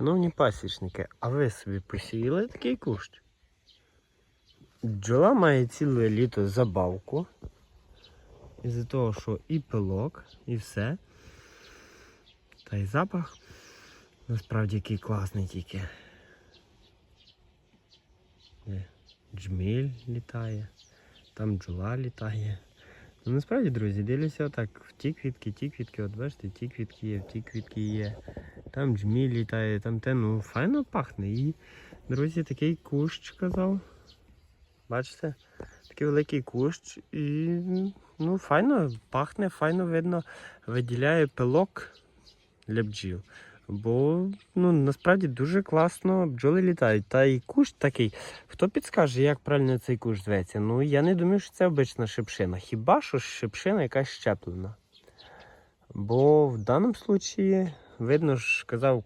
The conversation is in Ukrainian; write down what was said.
Шановні пасічники, а ви собі посіяли такий кущ? Бджола має ціле літо забавку. Із-за того, що і пилок, і все. Та й запах насправді який класний тільки. Джміль літає, там бджола літає. Ну насправді, друзі, дивлюся отак, в ті квітки, ті квітки, от бачите, ті квітки є, в ті квітки є. Там джміль літає, там те, ну файно пахне. І, друзі, такий кущ казав. Бачите? Такий великий кущ і ну, файно пахне, файно видно, виділяє пилок для бджіл. Бо ну, насправді дуже класно бджоли літають. Та і кущ такий. Хто підскаже, як правильно цей кущ зветься? Ну я не думаю, що це обична шипшина. Хіба що шипшина якась щеплена. Бо в даному випадку, видно ж, казав,